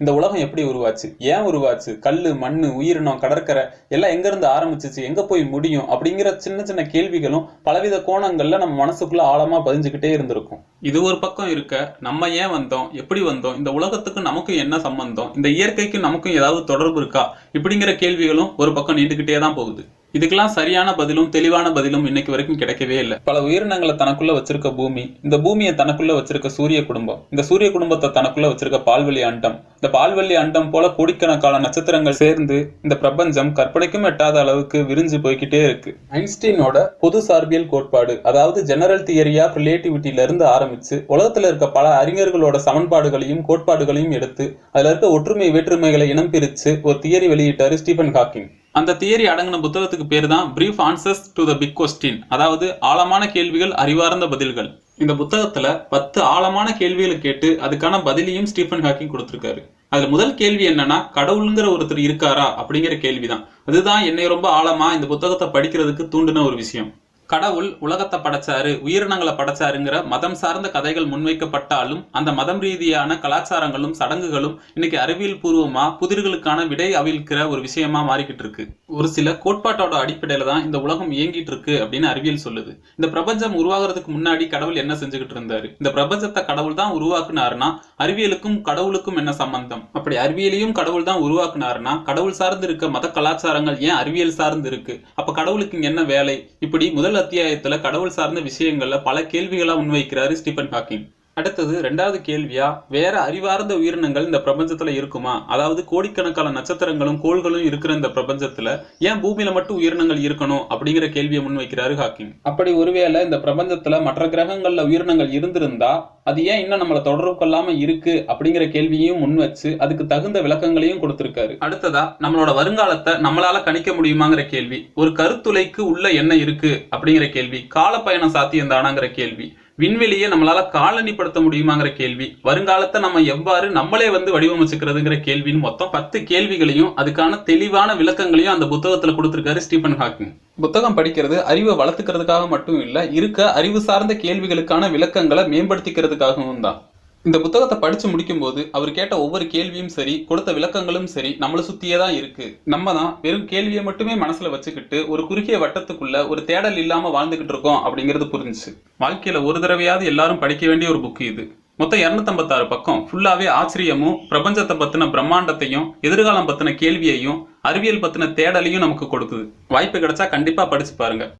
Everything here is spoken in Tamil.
இந்த உலகம் எப்படி உருவாச்சு? ஏன் உருவாச்சு? கல் மண் உயிரினம் கடற்கரை எல்லாம் எங்கேருந்து ஆரம்பிச்சிச்சு? எங்கே போய் முடியும்? அப்படிங்கிற சின்ன சின்ன கேள்விகளும் பலவித கோணங்களில் நம்ம மனசுக்குள்ள ஆழமாக பதிஞ்சுக்கிட்டே இருந்திருக்கும். இது ஒரு பக்கம் இருக்க நம்ம ஏன் வந்தோம்? எப்படி வந்தோம்? இந்த உலகத்துக்கு நமக்கும் என்ன சம்பந்தம்? இந்த இயற்கைக்கு நமக்கும் ஏதாவது தொடர்பு இருக்கா? இப்படிங்கிற கேள்விகளும் ஒரு பக்கம் நீண்டுக்கிட்டே தான் போகுது. இதுக்கெல்லாம் சரியான பதிலும் தெளிவான பதிலும் இன்னைக்கு வரைக்கும் கிடைக்கவே இல்லை. பல உயிரினங்களை தனக்குள்ள வச்சிருக்க பூமி இந்த பூமியை தனக்குள்ள வச்சிருக்க சூரிய குடும்பம் இந்த சூரிய குடும்பத்தை தனக்குள்ள வச்சிருக்க பால்வெளி அண்டம் இந்த பால்வெளி அண்டம் போல கோடிக்கணக்கான நட்சத்திரங்கள் சேர்ந்து இந்த பிரபஞ்சம் கற்பனைக்கும் எட்டாத அளவுக்கு விரிஞ்சு போய்கிட்டே இருக்கு. ஐன்ஸ்டீனோட பொது சார்பியல் கோட்பாடு அதாவது ஜெனரல் தியரி ஆஃப் ரிலேட்டிவிட்டில இருந்து ஆரம்பிச்சு உலகத்துல இருக்க பல அறிஞர்களோட சமன்பாடுகளையும் கோட்பாடுகளையும் எடுத்து அதுல இருக்க ஒற்றுமை வேற்றுமைகளை இனம் பிரிச்சு ஒரு தியரி வெளியிட்டாரு ஸ்டீபன் ஹாக்கிங். அந்த தியரி அடங்கின புத்தகத்துக்கு பேர் தான் brief answers to the big question அதாவது ஆழமான கேள்விகள் அறிவார்ந்த பதில்கள். இந்த புத்தகத்துல பத்து ஆழமான கேள்விகளை கேட்டு அதுக்கான பதிலையும் ஸ்டீஃபன் ஹாக்கிங் கொடுத்துருக்காரு. அதுல முதல் கேள்வி என்னன்னா கடவுளுங்கிற ஒருத்தர் இருக்காரா அப்படிங்கிற கேள்விதான். அதுதான் என்னை ரொம்ப ஆழமா இந்த புத்தகத்தை படிக்கிறதுக்கு தூண்டின ஒரு விஷயம். கடவுள் உலகத்தை படைச்சாரு உயிரினங்களை படைச்சாருங்கிற மதம் சார்ந்த கதைகள் முன்வைக்கப்பட்டாலும் அந்த மதம் ரீதியான கலாச்சாரங்களும் சடங்குகளும் இன்னைக்கு அறிவியல் பூர்வமா புதிர்களுக்கான விடை அவிழ்க்கிற ஒரு விஷயமா மாறிக்கிட்டு இருக்கு. ஒரு சில கோட்பாட்டோட அடிப்படையில தான் இந்த உலகம் இயங்கிட்டு இருக்கு அப்படின்னு அறிவியல் சொல்லுது. இந்த பிரபஞ்சம் உருவாகிறதுக்கு முன்னாடி கடவுள் என்ன செஞ்சுக்கிட்டு இருந்தாரு? இந்த பிரபஞ்சத்தை கடவுள் தான் உருவாக்குனாருன்னா அறிவியலுக்கும் கடவுளுக்கும் என்ன சம்பந்தம்? அப்படி அறிவியலையும் கடவுள் தான் உருவாக்குனாருன்னா கடவுள் சார்ந்து இருக்க மத கலாச்சாரங்கள் ஏன் அறிவியல் சார்ந்து இருக்கு? அப்ப கடவுளுக்கு இங்க என்ன வேலை? இப்படி முதல் அத்தியாயத்துல கடவுள் சார்ந்த விஷயங்கள்ல பல கேள்விகளா முன்வைக்கிறாரு ஸ்டீபன் ஹாக்கிங். அடுத்தது ரெண்டாவது கேள்வியா வேற அறிவார்ந்த உயிரினங்கள் இந்த பிரபஞ்சத்துல இருக்குமா? அதாவது கோடிக்கணக்கான நட்சத்திரங்களும் கோள்களும் இருக்கிற இந்த பிரபஞ்சத்துல ஏன் பூமியில மட்டும் உயிரினங்கள் இருக்கணும் அப்படிங்கிற கேள்வியை முன்வைக்கிறாரு ஹாக்கிங் அப்படி ஒருவேளை இந்த பிரபஞ்சத்துல மற்ற கிரகங்கள்ல உயிரினங்கள் இருந்திருந்தா அது ஏன் இன்னும் நம்மளை தொடர்பு கொள்ளாம இருக்கு அப்படிங்கிற கேள்வியையும் முன் வச்சு அதுக்கு தகுந்த விளக்கங்களையும் கொடுத்திருக்காரு. அடுத்ததா நம்மளோட வருங்காலத்தை நம்மளால கணிக்க முடியுமாங்கிற கேள்வி. ஒரு கருத்துளைக்கு உள்ள என்ன இருக்கு அப்படிங்கிற கேள்வி. காலப்பயணம் சாத்தியம் தானாங்கிற கேள்வி. விண்வெளியை நம்மளால காலனிப்படுத்த முடியுமாங்கிற கேள்வி வருங்காலத்தை நம்ம எவ்வாறு நம்மளே வந்து வடிவமைச்சுக்கிறதுங்கிற கேள்வின்னு மொத்தம் பத்து கேள்விகளையும் அதுக்கான தெளிவான விளக்கங்களையும் அந்த புத்தகத்துல கொடுத்திருக்காரு ஸ்டீபன் ஹாக்கிங். புத்தகம் படிக்கிறது அறிவை வளர்த்துக்கிறதுக்காக மட்டும் இல்ல இருக்க அறிவு சார்ந்த கேள்விகளுக்கான விளக்கங்களை மேம்படுத்திக்கிறதுக்காகவும் தான். இந்த புத்தகத்தை படிச்சு முடிக்கும் போது அவர் கேட்ட ஒவ்வொரு கேள்வியும் சரி கொடுத்த விளக்கங்களும் சரி நம்மளை சுத்தியே தான் இருக்கு. நம்ம தான் வெறும் கேள்வியை மட்டுமே மனசுல வச்சுக்கிட்டு ஒரு குறுகிய வட்டத்துக்குள்ள ஒரு தேடல் இல்லாம வாழ்ந்துகிட்டு இருக்கோம் அப்படிங்கிறது புரிஞ்சுச்சு. வாழ்க்கையில ஒரு தடவையாவது எல்லாரும் படிக்க வேண்டிய ஒரு புக்கு இது. மொத்தம் இரநூத்தம்பத்தாறு பக்கம். ஃபுல்லாவே ஆச்சரியமும் பிரபஞ்சத்தை பத்தின பிரம்மாண்டத்தையும் எதிர்காலம் பத்தின கேள்வியையும் அறிவியல் பத்தின தேடலையும் நமக்கு கொடுக்குது. வாய்ப்பு கிடைச்சா கண்டிப்பா படிச்சு பாருங்க.